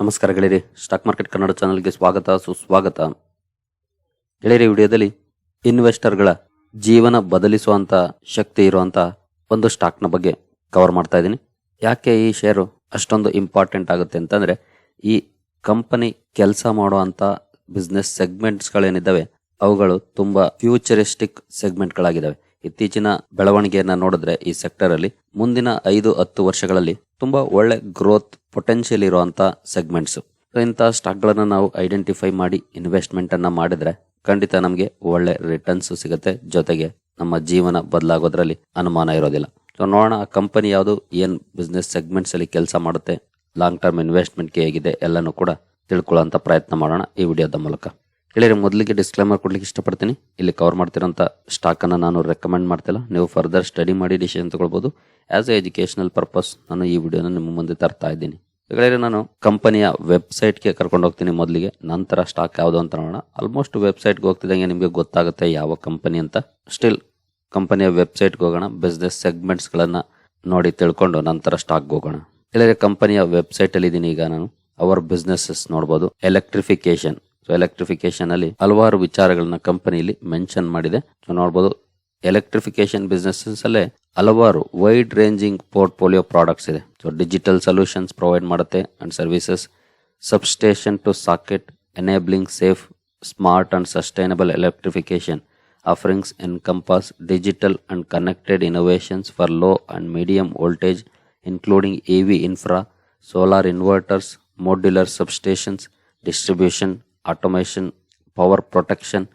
ನಮಸ್ಕಾರ ಗೆಳೆಯರಿ stock market Kannada ಚಾನಲ್ಗೆ ಸ್ವಾಗತ, ಸುಸ್ವಾಗತ. ಗೆಳೆಯರಿ ವಿಡಿಯೋದಲ್ಲಿ ಇನ್ವೆಸ್ಟರ್ಗಳ ಜೀವನ ಬದಲಿಸುವಂತ ಶಕ್ತಿ ಇರುವಂತ ಒಂದು ಸ್ಟಾಕ್ನ ಬಗ್ಗೆ ಕವರ್ ಮಾಡ್ತಾ ಇದ್ದೀನಿ. ಯಾಕೆ ಈ ಶೇರು ಅಷ್ಟೊಂದು ಇಂಪಾರ್ಟೆಂಟ್ ಆಗುತ್ತೆ ಅಂತಂದ್ರೆ, ಈ ಕಂಪನಿ ಕೆಲಸ ಮಾಡುವಂತ ಬಿಸ್ನೆಸ್ ಸೆಗ್ಮೆಂಟ್ಸ್ಗಳೇನಿದ್ದಾವೆ ಅವುಗಳು ತುಂಬಾ ಫ್ಯೂಚರಿಸ್ಟಿಕ್ ಸೆಗ್ಮೆಂಟ್ಗಳಾಗಿದ್ದಾವೆ ಇತ್ತೀಚಿನ ಬೆಳವಣಿಗೆಯನ್ನ ನೋಡಿದ್ರೆ ಈ ಸೆಕ್ಟರ್ ಅಲ್ಲಿ ಮುಂದಿನ ಐದು, ಹತ್ತು ವರ್ಷಗಳಲ್ಲಿ ತುಂಬಾ ಒಳ್ಳೆ ಗ್ರೋತ್ ಪೊಟೆನ್ಷಿಯಲ್ ಇರುವಂತ ಸೆಗ್ಮೆಂಟ್ಸ್ ಇಂತಹ ಸ್ಟಾಕ್ ಗಳನ್ನ ನಾವು ಐಡೆಂಟಿಫೈ ಮಾಡಿ ಇನ್ವೆಸ್ಟ್ಮೆಂಟ್ ಅನ್ನ ಮಾಡಿದ್ರೆ ಖಂಡಿತ ನಮಗೆ ಒಳ್ಳೆ ರಿಟರ್ನ್ಸ್ ಸಿಗುತ್ತೆ. ಜೊತೆಗೆ ನಮ್ಮ ಜೀವನ ಬದಲಾಗೋದ್ರಲ್ಲಿ ಅನುಮಾನ ಇರೋದಿಲ್ಲ. ಸೊ ನೋಡೋಣ ಆ ಕಂಪನಿ ಯಾವುದು, ಏನ್ ಬಿಸ್ನೆಸ್ ಸೆಗ್ಮೆಂಟ್ಸ್ ಅಲ್ಲಿ ಕೆಲಸ ಮಾಡುತ್ತೆ ಲಾಂಗ್ ಟರ್ಮ್ ಇನ್ವೆಸ್ಟ್ಮೆಂಟ್ಗೆ ಹೇಗಿದೆ, ಎಲ್ಲನೂ ಕೂಡ ತಿಳ್ಕೊಳ್ಳೋ ಪ್ರಯತ್ನ ಮಾಡೋಣ ಈ ವಿಡಿಯೋದ ಮೂಲಕ. ಹೇಳಿರಿ ಮೊದಲಿಗೆ ಡಿಸ್ಕ್ಲೈಮರ್ ಕೊಡ್ಲಿಕ್ಕೆ ಇಷ್ಟಪಡ್ತೀನಿ. ಇಲ್ಲಿ ಕವರ್ ಮಾಡ್ತಿರೋಂಥ ಸ್ಟಾಕ್ ಅನ್ನು ನಾನು ರೆಕಮೆಂಡ್ ಮಾಡ್ತಿಲ್ಲ. ನೀವು ಫರ್ದರ್ ಸ್ಟಡಿ ಮಾಡಿ ಡಿಸಿಷನ್ ತಗೊಳ್ಬೋದು. ಆ್ಯಸ್ ಎ ಎಜುಕೇಶನಲ್ ಪರ್ಪಸ್ ನಾನು ಈ ವಿಡಿಯೋನ ನಿಮ್ಮ ಮುಂದೆ ತರ್ತಾ ಇದ್ದೀನಿ. ಹೇಳಿದ್ರೆ ನಾನು ಕಂಪನಿಯ ವೆಬ್ಸೈಟ್ಗೆ ಕರ್ಕೊಂಡು ಹೋಗ್ತೀನಿ ಮೊದಲಿಗೆ. ನಂತರ ಸ್ಟಾಕ್ ಯಾವುದು ಅಂತ ನೋಡೋಣ. ಆಲ್ಮೋಸ್ಟ್ ವೆಬ್ಸೈಟ್ಗೆ ಹೋಗ್ತಿದ್ದಂಗೆ ನಿಮಗೆ ಗೊತ್ತಾಗುತ್ತೆ ಯಾವ ಕಂಪನಿ ಅಂತ. ಸ್ಟಿಲ್ ಕಂಪನಿಯ ವೆಬ್ಸೈಟ್ಗೆ ಹೋಗೋಣ. ಬಿಸ್ನೆಸ್ ಸೆಗ್ಮೆಂಟ್ಸ್ಗಳನ್ನು ನೋಡಿ ತಿಳ್ಕೊಂಡು ನಂತರ ಸ್ಟಾಕ್ಗೆ ಹೋಗೋಣ. ಹೇಳಿದ್ರೆ ಕಂಪನಿಯ ವೆಬ್ಸೈಟಲ್ಲಿ ಇದೀನಿ ಈಗ ನಾನು. ಅವರ್ ಬಿಸ್ನೆಸಸ್ ನೋಡಬಹುದು ಎಲೆಕ್ಟ್ರಿಫಿಕೇಶನ್ ಸೊ ಎಲೆಕ್ಟ್ರಿಫಿಕೇಶನ್ ಅಲ್ಲಿ ಹಲವಾರು ವಿಚಾರಗಳನ್ನ ಕಂಪನಿಲಿ ಮೆನ್ಷನ್ ಮಾಡಿದೆ. ಸೊ ನೋಡಬಹುದು ಎಲೆಕ್ಟ್ರಿಫಿಕೇಶನ್ ಬಿಸ್ನೆಸಸ್ ಅಲ್ಲೇ ಹಲವಾರು ವೈಡ್ ರೇಂಜಿಂಗ್ ಪೋರ್ಟ್ಫೋಲಿಯೋ ಪ್ರಾಡಕ್ಟ್ಸ್ ಇದೆ. ಸೊ ಡಿಜಿಟಲ್ ಸೊಲ್ಯೂಷನ್ಸ್ ಪ್ರೊವೈಡ್ ಮಾಡುತ್ತೆ and services substation to socket enabling safe smart and sustainable electrification offerings encompass digital and connected innovations for low and medium voltage including E V infra solar inverters modular substations distribution, automation, power protection,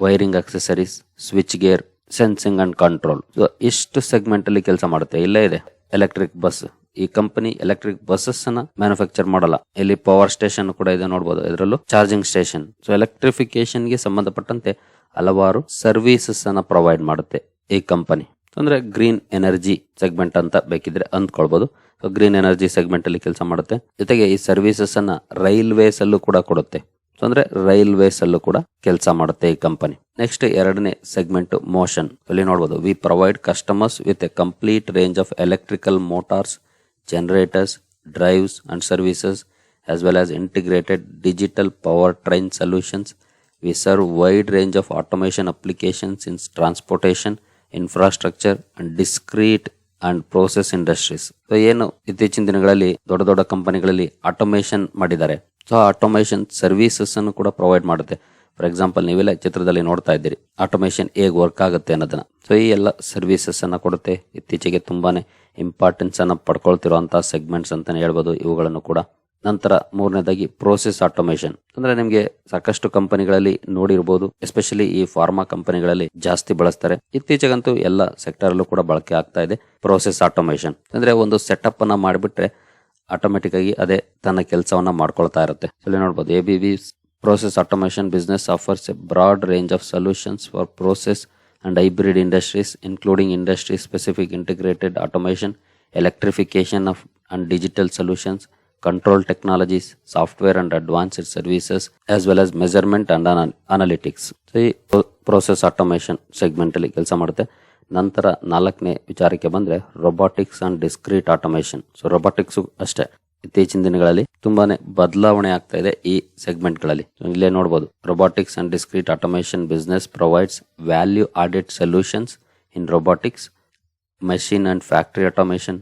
wiring accessories switch gear sensing and control ಇಷ್ಟು segment ಅಲ್ಲಿ ಕೆಲಸ ಮಾಡುತ್ತೆ. ಇಲ್ಲೇ ಇದೆ. Electric bus ಈ company electric buses ಅನ್ನ manufacture ಮಾಡಲ್ಲ. ಇಲ್ಲಿ ಪವರ್ ಸ್ಟೇಷನ್ ಕೂಡ ಇದೆ ನೋಡಬಹುದು ಇದರಲ್ಲೂ. ಚಾರ್ಜಿಂಗ್ ಸ್ಟೇಷನ್ ಸೊ ಎಲೆಕ್ಟ್ರಿಫಿಕೇಶನ್ಗೆ ಸಂಬಂಧಪಟ್ಟಂತೆ ಹಲವಾರು ಸರ್ವಿಸಸ್ ಅನ್ನ ಪ್ರೊವೈಡ್ ಮಾಡುತ್ತೆ ಈ ಕಂಪನಿ ಅಂದ್ರೆ ಗ್ರೀನ್ ಎನರ್ಜಿ ಸೆಗ್ಮೆಂಟ್ ಅಂತ ಬೇಕಿದ್ರೆ ಅಂದ್ಕೊಳ್ಬಹುದು ಗ್ರೀನ್ ಎನರ್ಜಿ ಸೆಗ್ಮೆಂಟ್ ಅಲ್ಲಿ ಕೆಲಸ ಮಾಡುತ್ತೆ. ಜೊತೆಗೆ ಈ ಸರ್ವಿಸಸ್ ಅನ್ನ ರೈಲ್ವೇಸ್ ಅಲ್ಲೂ ಕೂಡ ಕೊಡುತ್ತೆ. ಅಂದ್ರೆ ರೈಲ್ವೇಸ್ ಅಲ್ಲೂ ಕೂಡ ಕೆಲಸ ಮಾಡುತ್ತೆ ಈ ಕಂಪನಿ. ನೆಕ್ಸ್ಟ್ ಎರಡನೇ ಸೆಗ್ಮೆಂಟ್ ಮೋಷನ್ ಅಲ್ಲಿ ನೋಡಬಹುದು we provide customers with a complete range of electrical motors generators drives and services as well as integrated digital power train solutions we serve wide range of automation applications in transportation infrastructure and discrete and process industries ಏನು ಇತ್ತೀಚಿನ ದಿನಗಳಲ್ಲಿ ದೊಡ್ಡ ದೊಡ್ಡ ಕಂಪನಿಗಳಲ್ಲಿ automation ಮಾಡಿದ್ದಾರೆ. So automation services ಅನ್ನು ಕೂಡ provide ಮಾಡುತ್ತೆ. ಫಾರ್ ಎಕ್ಸಾಂಪಲ್ ನೀವೆಲ್ಲ ಚಿತ್ರದಲ್ಲಿ ನೋಡ್ತಾ ಇದ್ದೀರಿ. ಆಟೋಮೇಷನ್ ಹೇಗೆ ವರ್ಕ್ ಆಗುತ್ತೆ ಅನ್ನೋದನ್ನ. ಸೊ ಈ ಎಲ್ಲ ಸರ್ವೀಸಸ್ಸನ್ನು ಅನ್ನ ಕೊಡುತ್ತೆ. ಇತ್ತೀಚೆಗೆ ತುಂಬಾನೇ ಇಂಪಾರ್ಟೆನ್ಸ್ ಅನ್ನ ಪಡ್ಕೊಳ್ತಿರುವಂತಹ ಸೆಗ್ಮೆಂಟ್ಸ್ ಅಂತಾನೆ ಹೇಳ್ಬೋದು ಇವುಗಳನ್ನು ಕೂಡ. ನಂತರ ಮೂರನೇದಾಗಿ ಪ್ರೋಸೆಸ್ ಆಟೋಮೇಷನ್ ಅಂದ್ರೆ ನಿಮಗೆ ಸಾಕಷ್ಟು ಕಂಪನಿಗಳಲ್ಲಿ ನೋಡಿರ್ಬೋದು. ಎಸ್ಪೆಷಲಿ ಈ ಫಾರ್ಮಾ ಕಂಪನಿಗಳಲ್ಲಿ ಜಾಸ್ತಿ ಬಳಸ್ತಾರೆ. ಇತ್ತೀಚೆಗಂತೂ ಎಲ್ಲ ಸೆಕ್ಟರ್ ಅಲ್ಲೂ ಕೂಡ ಬಳಕೆ ಆಗ್ತಾ ಇದೆ. ಪ್ರೋಸೆಸ್ ಆಟೋಮೇಷನ್ ಅಂದ್ರೆ ಒಂದು ಸೆಟಪ್ ಅನ್ನ ಮಾಡಿಬಿಟ್ರೆ ಆಟೋಮೆಟಿಕ್ ಆಗಿ ಅದೇ ತನ್ನ ಕೆಲಸವನ್ನ ಮಾಡ್ಕೊಳ್ತಾ ಇರುತ್ತೆ. ಇಲ್ಲಿ ನೋಡಬಹುದು A B B process automation business offers a broad range of solutions for process and hybrid industries including industry specific integrated automation electrification of and digital solutions control technologies, software and advanced services, as well as measurement and analytics ಈ process automation segment ಕೆಲಸ ಮಾಡುತ್ತೆ. ನಂತರ ನಾಲ್ಕನೇ ವಿಚಾರಕ್ಕೆ ಬಂದ್ರೆ robotics and discrete automation so robotics ಅಷ್ಟೇ. ಇತ್ತೀಚಿನ ದಿನಗಳಲ್ಲಿ ತುಂಬಾನೇ ಬದಲಾವಣೆ ಆಗ್ತಾ ಇದೆ ಈ ಸೆಗ್ಮೆಂಟ್ಗಳಲ್ಲಿ ಇಲ್ಲೇ ನೋಡಬಹುದು robotics and discrete automation business provides value added solutions in robotics machine and factory automation.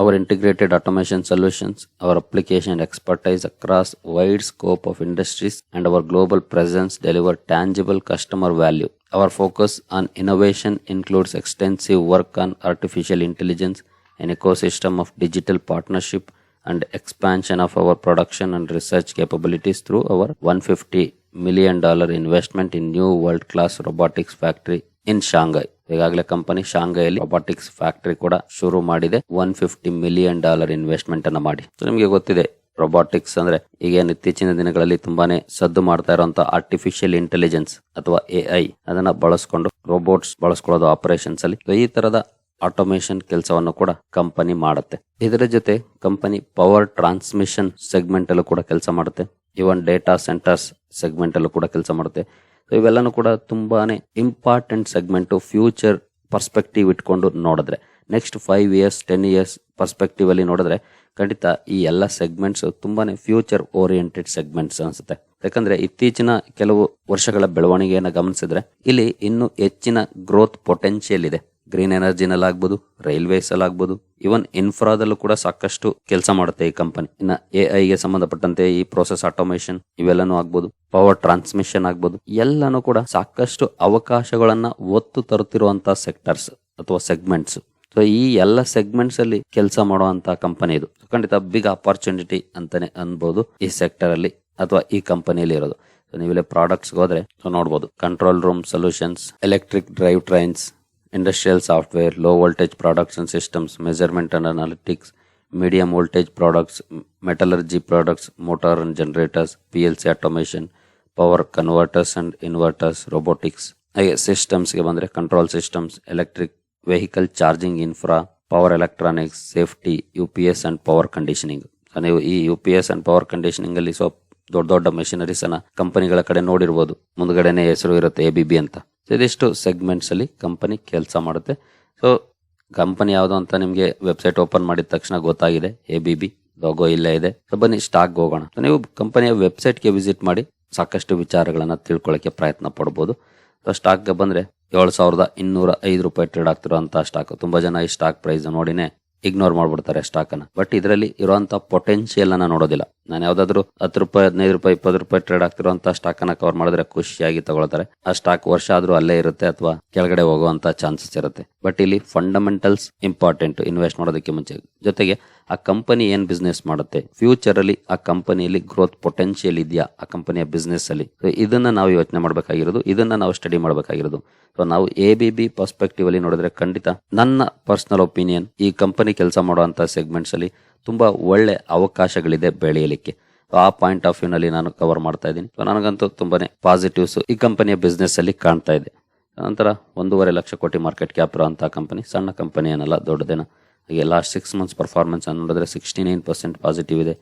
Our integrated automation solutions, our application expertise across wide scope of industries, and our global presence deliver tangible customer value. Our focus on innovation includes extensive work on artificial intelligence, an ecosystem of digital partnership, and expansion of our production and research capabilities through our 150 million dollar investment in new world class robotics factory in Shanghai. ಈಗಾಗಲೇ company ಶಾಂಘೈಯಲ್ಲಿ robotics factory ಕೂಡ ಶುರು ಮಾಡಿದೆ. One fifty million dollar investment ಅನ್ನ ಮಾಡಿ. ನಿಮಗೆ ಗೊತ್ತಿದೆ robotics ಅಂದ್ರೆ ಈಗ ಇತ್ತೀಚಿನ ದಿನಗಳಲ್ಲಿ ತುಂಬಾನೇ ಸದ್ದು ಮಾಡ್ತಾ ಇರುವಂತ ಆರ್ಟಿಫಿಷಿಯಲ್ ಇಂಟೆಲಿಜೆನ್ಸ್ ಅಥವಾ ಎ ಐ ಅದನ್ನ ಬಳಸ್ಕೊಂಡು ರೋಬೋಟ್ಸ್ ಬಳಸ್ಕೊಳ್ಳೋದು ಆಪರೇಷನ್ಸ್ ಅಲ್ಲಿ. ಈ ತರದ ಆಟೋಮೇಷನ್ ಕೆಲಸವನ್ನು ಕೂಡ ಕಂಪನಿ ಮಾಡುತ್ತೆ. ಇದರ ಜೊತೆ ಕಂಪನಿ ಪವರ್ ಟ್ರಾನ್ಸ್ಮಿಷನ್ ಸೆಗ್ಮೆಂಟ್ ಅಲ್ಲೂ ಕೂಡ ಕೆಲಸ ಮಾಡುತ್ತೆ. ಇವನ್ ಡೇಟಾ ಸೆಂಟರ್ಸ್ ಸೆಗ್ಮೆಂಟ್ ಅಲ್ಲೂ ಕೂಡ ಕೆಲಸ ಮಾಡುತ್ತೆ. ಇವೆಲ್ಲನೂ ಕೂಡ ತುಂಬಾನೇ ಇಂಪಾರ್ಟೆಂಟ್ ಸೆಗ್ಮೆಂಟ್ ಫ್ಯೂಚರ್ ಪರ್ಸ್ಪೆಕ್ಟಿವ್ ಇಟ್ಕೊಂಡು ನೋಡಿದ್ರೆ. Next five years ten years perspective ಅಲ್ಲಿ ನೋಡಿದ್ರೆ, ಖಂಡಿತ ಈ ಎಲ್ಲ ಸೆಗ್ಮೆಂಟ್ಸ್ ತುಂಬಾನೇ ಫ್ಯೂಚರ್ ಓರಿಯೆಂಟೆಡ್ ಸೆಗ್ಮೆಂಟ್ಸ್ ಅನ್ಸುತ್ತೆ. ಯಾಕಂದ್ರೆ ಇತ್ತೀಚಿನ ಕೆಲವು ವರ್ಷಗಳ ಬೆಳವಣಿಗೆಯನ್ನು ಗಮನಿಸಿದ್ರೆ, ಇಲ್ಲಿ ಇನ್ನೂ ಹೆಚ್ಚಿನ ಗ್ರೋತ್ ಪೊಟೆನ್ಷಿಯಲ್ ಇದೆ. ಗ್ರೀನ್ ಎನರ್ಜಿನಲ್ಲಿ ಆಗ್ಬೋದು ರೈಲ್ವೇಸ್ ಅಲ್ಲಿ ಆಗ್ಬೋದು ಇವನ್ ಇನ್ಫ್ರಾದಲ್ಲೂ ಕೂಡ ಸಾಕಷ್ಟು ಕೆಲಸ ಮಾಡುತ್ತೆ ಈ ಕಂಪನಿ ಇನ್ನ ಎ ಗೆ ಸಂಬಂಧಪಟ್ಟಂತೆ ಈ ಪ್ರೋಸೆಸ್ ಆಟೋಮೇಷನ್ ಇವೆಲ್ಲನೂ ಆಗ್ಬೋದು ಪವರ್ ಟ್ರಾನ್ಸ್ಮಿಷನ್ ಆಗ್ಬೋದು, ಎಲ್ಲಾನು ಕೂಡ ಸಾಕಷ್ಟು ಅವಕಾಶಗಳನ್ನ ಒತ್ತು ತರುತ್ತಿರುವಂತಹ ಸೆಕ್ಟರ್ಸ್ ಅಥವಾ ಸೆಗ್ಮೆಂಟ್ಸ್ ಸೊ ಈ ಎಲ್ಲ ಸೆಗ್ಮೆಂಟ್ಸ್ ಅಲ್ಲಿ ಕೆಲಸ ಮಾಡುವಂತ ಕಂಪನಿ ಇದು. ಖಂಡಿತ ಬಿಗ್ ಅಪರ್ಚುನಿಟಿ ಅಂತಾನೆ ಅನ್ಬೋದು ಈ ಸೆಕ್ಟರ್ ಅಲ್ಲಿ ಅಥವಾ ಈ ಕಂಪನಿಯಲ್ಲಿ ಇರೋದು. ನೀವು ನೀವಿಲ್ಲಿ ಪ್ರಾಡಕ್ಟ್ಸ್ ಹೋದ್ರೆ ನೋಡಬಹುದು control room solutions electric drive trains low voltage products and systems measurement and analytics medium voltage products metallurgy products motor and generators P L C automation power converters and inverters robotics ಹಾಗೆ ಸಿಸ್ಟಮ್ಸ್ಗೆ ಬಂದರೆ control systems electric vehicle charging infra power electronics safety U P S and power conditioning ನೀವು ಈ U P S and power conditioning ಅಲ್ಲಿ ಸ್ವಲ್ಪ ದೊಡ್ಡ ದೊಡ್ಡ machineries ಅನ್ನ ಕಂಪನಿಗಳ ಕಡೆ ನೋಡಿರ್ಬೋದು. ಮುಂದ್ಗಡೆನೆ ಹೆಸರು ಇರುತ್ತೆ ಎ ಅಂತ. ಇದಿಷ್ಟು ಸೆಗ್ಮೆಂಟ್ಸ್ ಅಲ್ಲಿ ಕಂಪನಿ ಕೆಲಸ ಮಾಡುತ್ತೆ. ಸೊ ಕಂಪನಿ ಯಾವುದು ಅಂತ ನಿಮಗೆ ವೆಬ್ಸೈಟ್ ಓಪನ್ ಮಾಡಿದ ತಕ್ಷಣ ಗೊತ್ತಾಗಿದೆ. ಎ ಬಿ ಬಿ ಲೋಗೋ ಇಲ್ಲೇ ಇದೆ. ಸೊ ಬನ್ನಿ ಸ್ಟಾಕ್ ಹೋಗೋಣ. ನೀವು ಕಂಪನಿಯ ವೆಬ್ಸೈಟ್ಗೆ ವಿಸಿಟ್ ಮಾಡಿ ಸಾಕಷ್ಟು ವಿಚಾರಗಳನ್ನ ತಿಳ್ಕೊಳ್ಳೋಕೆ ಪ್ರಯತ್ನ ಪಡ್ಬೋದು. ಸೊ ಸ್ಟಾಕ್ಗೆ ಬಂದ್ರೆ ಏಳು ಸಾವಿರದ ಇನ್ನೂರ ಐದು ರೂಪಾಯಿ ಟ್ರೇಡ್ ಆಗ್ತಿರೋಂಥ ಸ್ಟಾಕ್ ತುಂಬಾ ಜನ ಈ ಸ್ಟಾಕ್ ಪ್ರೈಸ್ ನೋಡಿನೇ ಇಗ್ನೋರ್ ಮಾಡ್ಬಿಡ್ತಾರೆ ಸ್ಟಾಕ್ ಅನ್ನ. ಬಟ್ ಇದರಲ್ಲಿ ಇರುವಂತಹ ಪೊಟೆನ್ಶಿಯಲ್ ಅನ್ನ ನೋಡೋದಿಲ್ಲ. ನಾನು ಯಾವ್ದಾದ್ರು ಹತ್ತು ರೂಪಾಯಿ, ಹದಿನೈದು ರೂಪಾಯಿ, ಇಪ್ಪತ್ತು ರೂಪಾಯಿ ಟ್ರೇಡ್ ಆಗ್ತಿರುವಂತ ಸ್ಟಾಕ್ ಅನ್ನ ಕವರ್ ಮಾಡಿದ್ರೆ ಖುಷಿಯಾಗಿ ತಗೊಳ್ತಾರೆ. ಆ ಸ್ಟಾಕ್ ವರ್ಷ ಆದ್ರೂ ಅಲ್ಲೇ ಇರುತ್ತೆ ಅಥವಾ ಕೆಳಗಡೆ ಹೋಗುವಂತ ಚಾನ್ಸಸ್ ಇರುತ್ತೆ. ಬಟ್ ಇಲ್ಲಿ ಫಂಡಮೆಂಟಲ್ಸ್ ಇಂಪಾರ್ಟೆಂಟ್ ಇನ್ವೆಸ್ಟ್ ಮಾಡೋದಕ್ಕೆ ಮುಂಚೆ. ಜೊತೆಗೆ ಆ ಕಂಪನಿ ಏನ್ ಬಿಸ್ನೆಸ್ ಮಾಡುತ್ತೆ? ಫ್ಯೂಚರ್ ಅಲ್ಲಿ ಆ ಕಂಪನಿಯಲ್ಲಿ ಗ್ರೋತ್ ಪೊಟೆನ್ಶಿಯಲ್ ಇದೆಯಾ? ಆ ಕಂಪನಿಯ ಬಿಸ್ನೆಸ್ ಅಲ್ಲಿ. ಇದನ್ನ ನಾವು ಯೋಚನೆ ಮಾಡಬೇಕಾಗಿರೋದು. ಇದನ್ನ ನಾವು ಸ್ಟಡಿ ಮಾಡಬೇಕಾಗಿರೋದು. ಸೊ ನಾವು ಎ ಬಿ ಬಿ ಪರ್ಸ್ಪೆಕ್ಟಿವ್ ಅಲ್ಲಿ ನೋಡಿದ್ರೆ ಖಂಡಿತ ನನ್ನ ಪರ್ಸನಲ್ ಒಪಿನಿಯನ್ ಈ ಕಂಪನಿ ಕೆಲಸ ಮಾಡುವಂತ ಸೆಗ್ಮೆಂಟ್ಸ್ ಅಲ್ಲಿ ತುಂಬಾ ಒಳ್ಳೆ ಅವಕಾಶಗಳಿದೆ ಬೆಳೆಯಲಿಕ್ಕೆ. ಆ ಪಾಯಿಂಟ್ ಆಫ್ ವ್ಯೂನಲ್ಲಿ ನಾನು ಕವರ್ ಮಾಡ್ತಾ ಇದ್ದೀನಿ. ನನಗಂತೂ ತುಂಬಾನೇ ಪಾಸಿಟಿವ್ಸ್ ಈ ಕಂಪನಿಯ ಬಿಸ್ನೆಸ್ ಅಲ್ಲಿ ಕಾಣ್ತಾ ಇದೆ. ನಂತರ ಒಂದೂವರೆ ಲಕ್ಷ ಕೋಟಿ ಮಾರ್ಕೆಟ್ ಕ್ಯಾಪ್ ಇರುವಂತಹ ಕಂಪನಿ ಸಣ್ಣ ಕಂಪನಿ ಏನಲ್ಲ ದೊಡ್ಡದೇನ. ಹಾಗೆ ಲಾಸ್ಟ್ ಸಿಕ್ಸ್ ಮಂತ್ಸ್ ಪರ್ಫಾರ್ಮೆನ್ಸ್ ಅನ್ನು ನೋಡಿದ್ರೆ ಸಿಕ್ಸ್ಟಿ ನೈನ್ ಪರ್ಸೆಂಟ್ ಪಾಸಿಟಿವ್ ಇದೆ.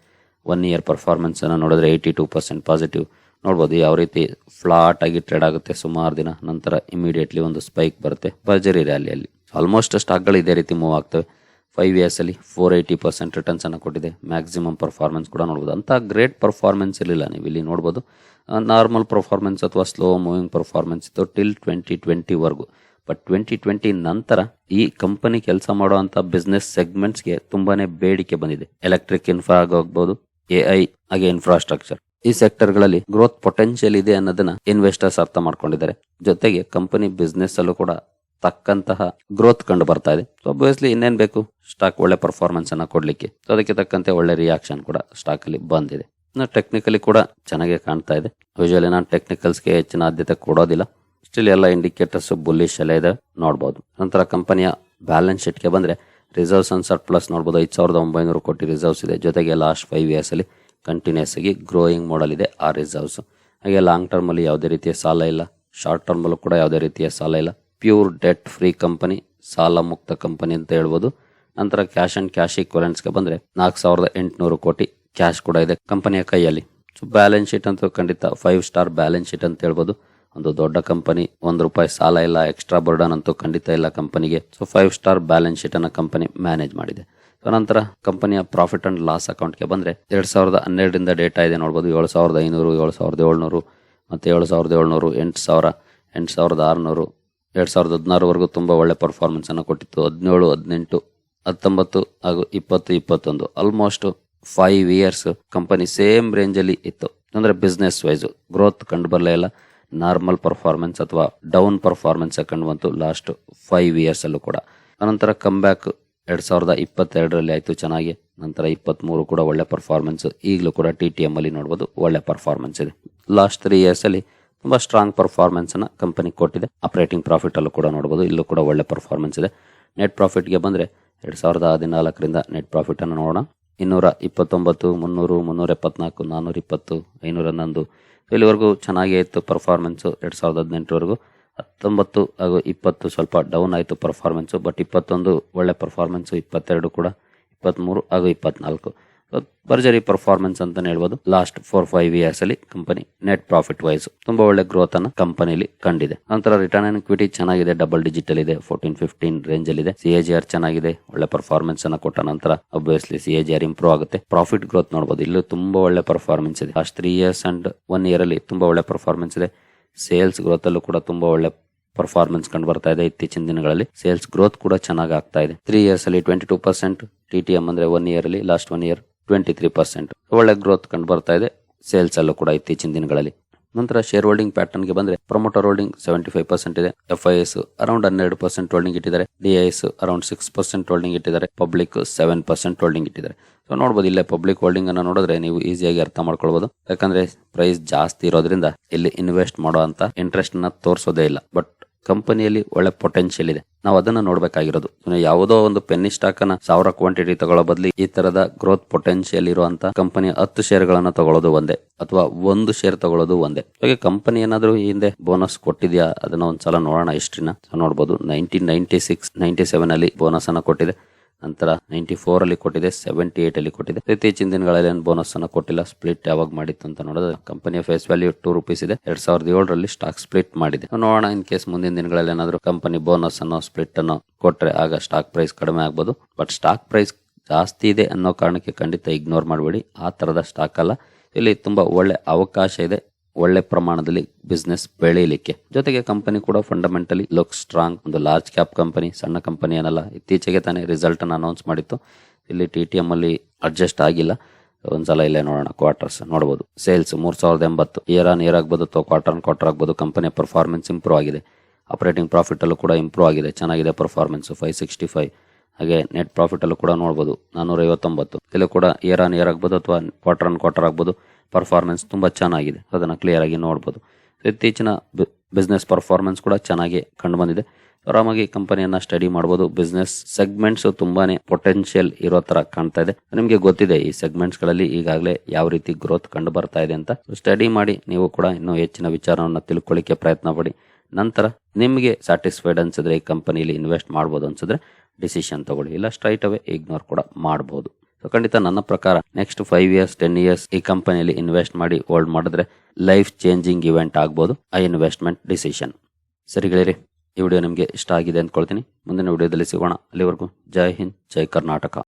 ಒನ್ ಇಯರ್ ಪರ್ಫಾರ್ಮೆನ್ಸ್ ಅನ್ನು ನೋಡಿದ್ರೆ ಏಯ್ಟಿ ಟೂ ಪರ್ಸೆಂಟ್ ಪಾಸಿಟಿವ್ ನೋಡ್ಬೋದು, ಯಾವ ರೀತಿ ಫ್ಲಾಟ್ ಆಗಿ ಟ್ರೇಡ್ ಆಗುತ್ತೆ ಸುಮಾರು ದಿನ, ನಂತರ ಇಮಿಡಿಯೇಟ್ಲಿ ಒಂದು ಸ್ಪೈಕ್ ಬರುತ್ತೆ. ಭರ್ಜರಿ ರ್ಯಾಲಿಯಲ್ಲಿ ಆಲ್ಮೋಸ್ಟ್ ಸ್ಟಾಕ್ಗಳು ಇದೇ ರೀತಿ ಮೂವ್ ಆಗ್ತವೆ. ಫೈವ್ ಇಯರ್ಸ್ ಅಲ್ಲಿ ಫೋರ್ ಏಯ್ಟಿ ಪರ್ಸೆಂಟ್ ರಿಟರ್ನ್ಸ್ ಅನ್ನು ಕೊಟ್ಟಿದೆ. ಮ್ಯಾಕ್ಸಿಮಮ್ ಪರ್ಫಾರ್ಮೆನ್ಸ್ ಕೂಡ ನೋಡ್ಬೋದು. ಅಂತ ಗ್ರೇಟ್ ಪರ್ಫಾರ್ಮೆನ್ಸ್ ಇರಲಿಲ್ಲ ನೀವು ಇಲ್ಲಿ ನೋಡ್ಬೋದು. ನಾರ್ಮಲ್ ಪರ್ಫಾರ್ಮೆನ್ಸ್ ಅಥವಾ ಸ್ಲೋ ಮೂವಿಂಗ್ ಪರ್ಫಾರ್ಮೆನ್ಸ್ ಇತ್ತು ಟಿಲ್ ಟ್ವೆಂಟಿ ಟ್ವೆಂಟಿವರೆಗೂ ಬಟ್ ಟ್ವೆಂಟಿ ಟ್ವೆಂಟಿ ನಂತರ ಈ ಕಂಪನಿ ಕೆಲಸ ಮಾಡುವಂತ ಬಿಸ್ನೆಸ್ ಸೆಗ್ಮೆಂಟ್ಸ್ಗೆ ತುಂಬಾನೇ ಬೇಡಿಕೆ ಬಂದಿದೆ. ಎಲೆಕ್ಟ್ರಿಕ್ ಇನ್ಫ್ರಾ ಹೋಗಬಹುದು ಎ ಐ ಹಾಗೆ ಇನ್ಫ್ರಾಸ್ಟ್ರಕ್ಚರ್ ಈ ಸೆಕ್ಟರ್ಗಳಲ್ಲಿ ಗ್ರೋತ್ ಪೊಟೆನ್ಷಿಯಲ್ ಇದೆ ಅನ್ನೋದನ್ನ ಇನ್ವೆಸ್ಟರ್ಸ್ ಅರ್ಥ ಮಾಡ್ಕೊಂಡಿದ್ದಾರೆ. ಜೊತೆಗೆ ಕಂಪನಿ ಬಿಸ್ನೆಸ್ ಅಲ್ಲೂ ಕೂಡ ತಕ್ಕಂತಹ ಗ್ರೋತ್ ಕಂಡು ಬರ್ತಾ ಇದೆ. ಸೊ ಅಬ್ವಿಯಸ್ಲಿ ಇನ್ನೇನ್ ಬೇಕು? ಸ್ಟಾಕ್ ಒಳ್ಳೆ ಪರ್ಫಾರ್ಮೆನ್ಸ್ ಅನ್ನ ಕೊಡ್ಲಿಕ್ಕೆ. ಸೊ ಅದಕ್ಕೆ ತಕ್ಕಂತೆ ಒಳ್ಳೆ ರಿಯಾಕ್ಷನ್ ಕೂಡ ಸ್ಟಾಕ್ ಅಲ್ಲಿ ಬಂದಿದೆ. ಟೆಕ್ನಿಕಲಿ ಕೂಡ ಚೆನ್ನಾಗಿ ಕಾಣ್ತಾ ಇದೆ. ಯೂಶಲಿ ನಾನು ಟೆಕ್ನಿಕಲ್ಸ್ಗೆ ಹೆಚ್ಚಿನ ಆದ್ಯತೆ ಕೊಡೋದಿಲ್ಲ. ಸ್ಟಿಲ್ ಎಲ್ಲ ಇಂಡಿಕೇಟರ್ಸ್ ಬುಲ್ಲಿಶ್ ಎಲ್ಲ ಇದೆ. ನೋಡಬಹುದು ನಂತರ ಕಂಪನಿಯ ಬ್ಯಾಲೆನ್ಸ್ ಶೀಟ್ಗೆ ಬಂದ್ರೆ ರಿಸರ್ವ್ಸ್ ಅಂಡ್ ಸರ್ಪ್ಲಸ್ ನೋಡಬಹುದು ಐದು ಸಾವಿರದ ಒಂಬೈನೂರು ಕೋಟಿ ರಿಸರ್ವ್ಸ್ ಇದೆ. ಜೊತೆಗೆ ಲಾಸ್ಟ್ ಫೈವ್ ಇಯರ್ಸ್ ಅಲ್ಲಿ ಕಂಟಿನ್ಯೂಸ್ ಆಗಿ ಗ್ರೋಯಿಂಗ್ ಮಾಡಲ್ ಇದೆ ಆ ರಿಸರ್ವ್ಸ್ ಹಾಗೆ ಲಾಂಗ್ ಟರ್ಮ್ ಅಲ್ಲಿ ಯಾವುದೇ ರೀತಿಯ ಸಾಲ ಇಲ್ಲ. ಶಾರ್ಟ್ ಟರ್ಮ್ ಅಲ್ಲೂ ಕೂಡ ಯಾವುದೇ ರೀತಿಯ ಸಾಲ ಇಲ್ಲ. ಪ್ಯೂರ್ ಡೆಟ್ ಫ್ರೀ ಕಂಪನಿ, ಸಾಲ ಮುಕ್ತ ಕಂಪನಿ ಅಂತ ಹೇಳ್ಬೋದು. ನಂತರ ಕ್ಯಾಶ್ ಅಂಡ್ ಕ್ಯಾಶ್ ಈಕ್ವಲೆಂಟ್ಸ್ಗೆ ಬಂದರೆ ನಾಲ್ಕು ಸಾವಿರದ ಎಂಟುನೂರು ಕೋಟಿ ಕ್ಯಾಶ್ ಕೂಡ ಇದೆ ಕಂಪನಿಯ ಕೈಯಲ್ಲಿ. ಸೊ ಬ್ಯಾಲೆನ್ಸ್ ಶೀಟ್ ಅಂತೂ ಖಂಡಿತ ಫೈವ್ ಸ್ಟಾರ್ ಬ್ಯಾಲೆನ್ಸ್ ಶೀಟ್ ಅಂತ ಹೇಳ್ಬೋದು. ಒಂದು ದೊಡ್ಡ ಕಂಪನಿ, ಒಂದು ರೂಪಾಯಿ ಸಾಲ ಇಲ್ಲ ಎಕ್ಸ್ಟ್ರಾ ಬರ್ಡನ್ ಅಂತೂ ಖಂಡಿತ ಇಲ್ಲ ಕಂಪನಿಗೆ. So five star balance sheet ಅನ್ನ ಕಂಪನಿ ಮ್ಯಾನೇಜ್ ಮಾಡಿದೆ. ಸೊ ನಂತರ ಕಂಪನಿಯ ಪ್ರಾಫಿಟ್ ಅಂಡ್ ಲಾಸ್ ಅಕೌಂಟ್ಗೆ ಬಂದರೆ ಎರಡು ಸಾವಿರದ ಹನ್ನೆರಡರಿಂದ ಡೇಟಾ ಇದೆ ನೋಡ್ಬೋದು. ಏಳು ಸಾವಿರದ ಐನೂರು, ಏಳು ಸಾವಿರದ ಏಳ್ನೂರು, ಮತ್ತು ಏಳು ಸಾವಿರದ ಏಳ್ನೂರು, ಎಂಟು ಸಾವಿರ, ಎಂಟು ಸಾವಿರದ ಆರುನೂರು ಎರಡ್ ಸಾವಿರದ ಹದಿನಾರವರೆಗೂ ತುಂಬಾ ಒಳ್ಳೆ ಪರ್ಫಾರ್ಮೆನ್ಸ್ ಅನ್ನು ಕೊಟ್ಟಿತ್ತು. ಹದಿನೇಳು, ಹದಿನೆಂಟು, ಹತ್ತೊಂಬತ್ತು ಹಾಗೂ ಇಪ್ಪತ್ತು, ಇಪ್ಪತ್ತೊಂದು. Almost five years company same range ಅಲ್ಲಿ ಇತ್ತು. ಅಂದ್ರೆ ಬಿಸ್ನೆಸ್ ವೈಸು ಗ್ರೋತ್ ಕಂಡು ಬರಲೇ ಇಲ್ಲ. ನಾರ್ಮಲ್ ಪರ್ಫಾರ್ಮೆನ್ಸ್ ಅಥವಾ ಡೌನ್ ಪರ್ಫಾರ್ಮೆನ್ಸ್ ಕಂಡು ಬಂತು ಲಾಸ್ಟ್ ಫೈವ್ ಇಯರ್ಸ್ ಅಲ್ಲೂ ಕೂಡ. ಅನಂತರ ಕಮ್ ಬ್ಯಾಕ್ ಎರಡು ಸಾವಿರದ ಇಪ್ಪತ್ತೆರಡರಲ್ಲಿ ಆಯ್ತು ಚೆನ್ನಾಗಿ. ನಂತರ ಇಪ್ಪತ್ಮೂರು ಕೂಡ ಒಳ್ಳೆ ಪರ್ಫಾರ್ಮೆನ್ಸ್ ಈಗಲೂ ಕೂಡ ಟಿ ಟಿ ಎಂ ಅಲ್ಲಿ ನೋಡಬಹುದು ಒಳ್ಳೆ ಪರ್ಫಾರ್ಮೆನ್ಸ್ ಇದೆ. ಲಾಸ್ಟ್ ತ್ರೀ ಇಯರ್ಸ್ ಅಲ್ಲಿ ತುಂಬಾ ಸ್ಟ್ರಾಂಗ್ ಪರ್ಫಾರ್ಮೆನ್ಸ್ ಅನ್ನ ಕಂಪನಿ ಕೊಟ್ಟಿದೆ. ಆಪರೇಟಿಂಗ್ ಪ್ರಾಫಿಟ್ ಅಲ್ಲೂ ಕೂಡ ನೋಡಬಹುದು ಇಲ್ಲೂ ಕೂಡ ಒಳ್ಳೆ ಪರ್ಫಾರ್ಮೆನ್ಸ್ ಇದೆ. ನೆಟ್ ಪ್ರಾಫಿಟ್ಗೆ ಬಂದ್ರೆ ಎರಡ್ ಸಾವಿರದ ಹದಿನಾಲ್ಕರಿಂದ ನೆಟ್ ಪ್ರಾಫಿಟ್ ಅನ್ನು ನೋಡೋಣ. ಇನ್ನೂರ ಇಪ್ಪತ್ತೊಂಬತ್ತು, ಮುನ್ನೂರು, ಮುನ್ನೂರ ಎಪ್ಪತ್ನಾಲ್ಕು ನಾನ್ನೂರ ಇಪ್ಪತ್ತು, ಐನೂರ ಹನ್ನೊಂದು. ಇಲ್ಲಿವರೆಗೂ ಚೆನ್ನಾಗೇ ಇತ್ತು ಪರ್ಫಾರ್ಮೆನ್ಸ್ ಎರಡ್ ಸಾವಿರದ ಹದಿನೆಂಟರವರೆಗೂ. ಹತ್ತೊಂಬತ್ತು ಹಾಗೂ ಇಪ್ಪತ್ತು ಸ್ವಲ್ಪ ಡೌನ್ ಆಯಿತು ಪರ್ಫಾರ್ಮೆನ್ಸು ಬಟ್ ಇಪ್ಪತ್ತೊಂದು ಒಳ್ಳೆ ಪರ್ಫಾರ್ಮೆನ್ಸು ಇಪ್ಪತ್ತೆರಡು ಕೂಡ ಇಪ್ಪತ್ತ್ಮೂರು ಹಾಗೂ ಇಪ್ಪತ್ನಾಲ್ಕು. ಭರ್ಜರಿ ಪರ್ಫಾರ್ಮೆನ್ಸ್ ಅಂತ ಹೇಳ್ಬೋದು. ಲಾಸ್ಟ್ ಫೋರ್ ಫೈವ್ ಇಯರ್ಸ್ ಅಲ್ಲಿ ಕಂಪನಿ ನೆಟ್ ಪ್ರಾಫಿಟ್ ವೈಸ್ ತುಂಬಾ ಒಳ್ಳೆ ಗ್ರೋತ್ ಅನ್ನ ಕಂಪನಿಲಿ ಕಂಡಿದೆ. ನಂತರ ರಿಟರ್ನ್ ಆನ್ ಇಕ್ವಿಟಿ ಚೆನ್ನಾಗಿದೆ ಡಬಲ್ ಡಿಜಿಟಲ್ ಇದೆ ಫೋರ್ಟೀನ್ ಫಿಫ್ಟೀನ್ ರೇಂಜ್ ಅಲ್ಲಿ ಇದೆ ಸಿ ಎ ಜಿ ಆರ್ ಚೆನ್ನಾಗಿದೆ, ಒಳ್ಳೆ ಪರ್ಫಾರ್ಮೆನ್ಸ್ ಅನ್ನ ಕೊಟ್ಟ ನಂತರ ಅಬ್ವಿಯಸ್ಲಿ ಆರ್ ಇಂಪ್ರೂವ್ ಆಗುತ್ತೆ. ಪ್ರಾಫಿಟ್ ಗ್ರೋತ್ ನೋಡಬಹುದು ಇಲ್ಲೂ ತುಂಬಾ ಒಳ್ಳೆ ಪರ್ಫಾರ್ಮೆನ್ಸ್ ಇದೆ. Last three years and one year ಅಲ್ಲಿ ತುಂಬಾ ಒಳ್ಳೆ ಪರ್ಫಾರ್ಮೆನ್ಸ್ ಇದೆ. ಸೇಲ್ಸ್ ಗ್ರೋತ್ ಅಲ್ಲೂ ಕೂಡ ತುಂಬಾ ಒಳ್ಳೆ ಪರ್ಫಾರ್ಮೆನ್ಸ್ ಕಂಡು ಬರ್ತಾ ಇದೆ ಇತ್ತೀಚಿನ ದಿನಗಳಲ್ಲಿ. ಸೇಲ್ಸ್ ಗ್ರೋತ್ ಕೂಡ ಚೆನ್ನಾಗಿ ಆಗ್ತಾ ಇದೆ. ತ್ರೀ ಇಯರ್ಸ್ ಅಲ್ಲಿ twenty two percent T T M ಅಂದ್ರೆ ಒನ್ ಇಯರ್ ಅಲ್ಲಿ last one year twenty three percent ಒಳ್ಳೆ ಗ್ರೋತ್ ಕಂಡು ಬರ್ತಾ ಇದೆ. ಸೇಲ್ಸ್ ಅಲ್ಲೂ ಕೂಡ ಇತ್ತೀಚಿನ ದಿನಗಳಲ್ಲಿ. ನಂತರ ಶೇರ್ ಹೋಲ್ಡಿಂಗ್ ಪ್ಯಾಟರ್ನ್ಗೆ ಬಂದ್ರೆ promoter holding seventy five percent ಇದೆ. ಎಫ್ ಐ ಎಸ್ ಅರೌಂಡ್ ಹನ್ನೆರಡು ಪರ್ಸೆಂಟ್ ಹೋಲ್ಡಿಂಗ್ ಇಟ್ಟಿದ್ದಾರೆ. D I S around six percent holding ಇಟ್ಟಿದ್ದಾರೆ. ಪಬ್ಲಿಕ್ ಸೆವೆನ್ ಪರ್ಸೆಂಟ್ ಹೋಲ್ಡಿಂಗ್ ಇಟ್ಟಿದ್ದಾರೆ. ಸೊ ನೋಡಬಹುದು ಇಲ್ಲೇ ಪಬ್ಲಿಕ್ ಹೋಲ್ಡಿಂಗ್ ಅನ್ನ ನೋಡಿದ್ರೆ ನೀವು ಈಸಿಯಾಗಿ ಅರ್ಥ ಮಾಡ್ಕೊಳ್ಬಹುದು ಯಾಕಂದ್ರೆ ಪ್ರೈಸ್ ಜಾಸ್ತಿ ಇರೋದ್ರಿಂದ ಇಲ್ಲಿ ಇನ್ವೆಸ್ಟ್ ಮಾಡೋ ಅಂತ ಇಂಟ್ರೆಸ್ಟ್ನ ತೋರಿಸೋದೇ ಇಲ್ಲ. ಬಟ್ ಕಂಪನಿಯಲ್ಲಿ ಒಳ್ಳೆ ಪೊಟೆನ್ಷಿಯಲ್ ಇದೆ. ನಾವು ಅದನ್ನ ನೋಡ್ಬೇಕಾಗಿರೋದು. ಯಾವುದೋ ಒಂದು ಪೆನ್ನಿ ಸ್ಟಾಕ್ ಅನ್ನ ಸಾವಿರ ಕ್ವಾಂಟಿಟಿ ತಗೊಳ್ಳೋ ಬದಲು ಈ ತರದ ಗ್ರೋತ್ ಪೊಟೆನ್ಷಿಯಲ್ ಇರುವಂತ ಕಂಪನಿಯ ಹತ್ತು ಶೇರ್ಗಳನ್ನ ತಗೊಳ್ಳೋದು ಒಂದೇ ಅಥವಾ ಒಂದು ಶೇರ್ ತಗೊಳ್ಳೋದು ಒಂದೇ. ಹಾಗೆ ಕಂಪನಿ ಏನಾದ್ರು ಹಿಂದೆ ಬೋನಸ್ ಕೊಟ್ಟಿದ್ಯಾ? ಅದನ್ನ ಒಂದ್ಸಲ ನೋಡೋಣ. ಹಿಸ್ಟ್ರಿನ ನೋಡಬಹುದು nineteen ninety six ninety seven ಅಲ್ಲಿ ಬೋನಸ್ ಅನ್ನ ಕೊಟ್ಟಿದೆ. ನಂತರ ನೈಂಟಿ ಫೋರ್ ಅಲ್ಲಿ ಕೊಟ್ಟಿದೆ ಸೆವೆಂಟಿ ಏಟ್ ಅಲ್ಲಿ ಕೊಟ್ಟಿದೆ. ಇತ್ತೀಚಿನ ದಿನಗಳಲ್ಲಿ ಏನು ಬೋನಸ್ ಅನ್ನು ಕೊಟ್ಟಿಲ್ಲ ಸ್ಪ್ಲಿಟ್ ಯಾವಾಗ ಮಾಡಿತ್ತು ಅಂತ ನೋಡೋದು. ಕಂಪನಿಯ ಫೇಸ್ ವ್ಯಾಲ್ಯೂ ಟೂ ರುಪೀಸ್ ಇದೆ. ಎರಡ್ ಸಾವಿರದ ಏಳರಲ್ಲಿ ಸ್ಟಾಕ್ ಸ್ಪ್ಲಿಟ್ ಮಾಡಿದೆ. ನೋಡೋಣ ಇನ್ ಕೇಸ್ ಮುಂದಿನ ದಿನಗಳಲ್ಲಿ ಏನಾದರೂ ಕಂಪನಿ ಬೋನಸ್ ಅನ್ನು ಸ್ಪ್ಲಿಟ್ ಅನ್ನು ಕೊಟ್ರೆ ಆಗ ಸ್ಟಾಕ್ ಪ್ರೈಸ್ ಕಡಿಮೆ ಆಗ್ಬೋದು. ಬಟ್ ಸ್ಟಾಕ್ ಪ್ರೈಸ್ ಜಾಸ್ತಿ ಇದೆ ಅನ್ನೋ ಕಾರಣಕ್ಕೆ ಖಂಡಿತ ಇಗ್ನೋರ್ ಮಾಡಬೇಡಿ. ಆ ತರದ ಸ್ಟಾಕ್ ಅಲ್ಲ. ಇಲ್ಲಿ ತುಂಬಾ ಒಳ್ಳೆ ಅವಕಾಶ ಇದೆ. ಒಳ್ಳೆ ಪ್ರಮಾಣದಲ್ಲಿ ಬಿಸ್ನೆಸ್ ಬೆಳೆಯಲಿಕ್ಕೆ. ಜೊತೆಗೆ ಕಂಪನಿ ಕೂಡ ಫಂಡಮೆಂಟಲಿ ಲುಕ್ ಸ್ಟ್ರಾಂಗ್ ಒಂದು ಲಾರ್ಜ್ ಕ್ಯಾಪ್ ಕಂಪನಿ ಸಣ್ಣ ಕಂಪನಿ ಏನಲ್ಲ ಇತ್ತೀಚೆಗೆ ತಾನೇ ರಿಸಲ್ಟ್ ಅನ್ನು ಅನೌನ್ಸ್ ಮಾಡಿತ್ತು. ಇಲ್ಲಿ ಟಿ ಟಿ ಎಂ ಅಲ್ಲಿ ಅಡ್ಜಸ್ಟ್ ಆಗಿಲ್ಲ. ಒಂದ್ಸಲ ಇಲ್ಲೇ ನೋಡೋಣ ಕ್ವಾರ್ಟರ್ಸ್ ನೋಡಬಹುದು ಸೇಲ್ಸ್ ಮೂರ್ ಸಾವಿರದ ಎಂಬತ್ತು. ಇಯರ್ ಆನ್ ಇಯರ್ ಆಗ್ಬೋದು ಅಥವಾ ಕ್ವಾರ್ಟರ್ ಆನ್ ಕ್ವಾರ್ಟರ್ ಆಗ್ಬೋದು ಕಂಪನಿಯ ಪರ್ಫಾರ್ಮೆನ್ಸ್ ಇಂಪ್ರೂವ್ ಆಗಿದೆ. ಆಪರೇಟಿಂಗ್ ಪ್ರಾಫಿಟ್ ಅಲ್ಲೂ ಕೂಡ ಇಂಪ್ರೂವ್ ಆಗಿದೆ. ಚೆನ್ನಾಗಿದೆ ಪರ್ಫಾರ್ಮೆನ್ಸ್ ಫೈವ್ ಸಿಕ್ಸ್ಟಿ ಫೈವ್ ಹಾಗೆ ನೆಟ್ ಪ್ರಾಫಿಟ್ ಅಲ್ಲೂ ಕೂಡ ನೋಡಬಹುದು ನಾನ್ನೂರ ಐವತ್ತೊಂಬತ್ತು ಇಲ್ಲೂ ಕೂಡ ಇಯರ್ ಆನ್ ಇಯರ್ ಆಗ್ಬೋದು ಅಥವಾ ಕ್ವಾರ್ಟರ್ ಆನ್ ಕ್ವಾರ್ಟರ್ ಆಗ್ಬೋದು. ಪರ್ಫಾರ್ಮೆನ್ಸ್ ತುಂಬ ಚೆನ್ನಾಗಿದೆ. ಅದನ್ನು ಕ್ಲಿಯರ್ ಆಗಿ ನೋಡಬಹುದು ಇತ್ತೀಚಿನ ಬಿಸ್ನೆಸ್ ಪರ್ಫಾರ್ಮೆನ್ಸ್ ಕೂಡ ಚೆನ್ನಾಗಿ ಕಂಡು ಬಂದಿದೆ ಆರಾಮಾಗಿ ಕಂಪನಿಯನ್ನು ಸ್ಟಡಿ ಮಾಡ್ಬೋದು. ಬಿಸ್ನೆಸ್ ಸೆಗ್ಮೆಂಟ್ಸ್ ತುಂಬಾನೇ ಪೊಟೆನ್ಷಿಯಲ್ ಇರೋ ತರ ಕಾಣ್ತಾ ಇದೆ. ನಿಮಗೆ ಗೊತ್ತಿದೆ, ಈ ಸೆಗ್ಮೆಂಟ್ಸ್ಗಳಲ್ಲಿ ಈಗಾಗಲೇ ಯಾವ ರೀತಿ ಗ್ರೋತ್ ಕಂಡು ಬರ್ತಾ ಇದೆ ಅಂತ. ಸ್ಟಡಿ ಮಾಡಿ, ನೀವು ಕೂಡ ಇನ್ನೂ ಹೆಚ್ಚಿನ ವಿಚಾರವನ್ನು ತಿಳ್ಕೊಳ್ಳಿಕ್ಕೆ ಪ್ರಯತ್ನ ಪಡಿ. ನಂತರ ನಿಮಗೆ ಸ್ಯಾಟಿಸ್ಫೈಡ್ ಅನ್ಸಿದ್ರೆ ಈ ಕಂಪನಿಲಿ ಇನ್ವೆಸ್ಟ್ ಮಾಡ್ಬೋದು ಅನ್ಸಿದ್ರೆ ಡಿಸಿಷನ್ ತಗೊಳ್ಳಿ. ಇಲ್ಲ ಸ್ಟ್ರೈಟ್ ಅವೇ ಇಗ್ನೋರ್ ಕೂಡ ಮಾಡಬಹುದು ಸೊ ಖಂಡಿತ ನನ್ನ ಪ್ರಕಾರ next five years ten years ಈ ಕಂಪನಿಯಲ್ಲಿ ಇನ್ವೆಸ್ಟ್ ಮಾಡಿ ಹೋಲ್ಡ್ ಮಾಡಿದ್ರೆ ಲೈಫ್ ಚೇಂಜಿಂಗ್ ಇವೆಂಟ್ ಆಗ್ಬೋದು. ಆ ಇನ್ವೆಸ್ಟ್ಮೆಂಟ್ ಡಿಸಿಷನ್ ಸರಿ ಗೆಳೆಯರಿ, ಈ ವಿಡಿಯೋ ನಿಮಗೆ ಇಷ್ಟ ಆಗಿದೆ ಅಂದ್ಕೊಳ್ತೀನಿ. ಮುಂದಿನ ವಿಡಿಯೋದಲ್ಲಿ ಸಿಗೋಣ. ಅಲ್ಲಿವರೆಗೂ ಜೈ ಹಿಂದ್, ಜೈ ಕರ್ನಾಟಕ.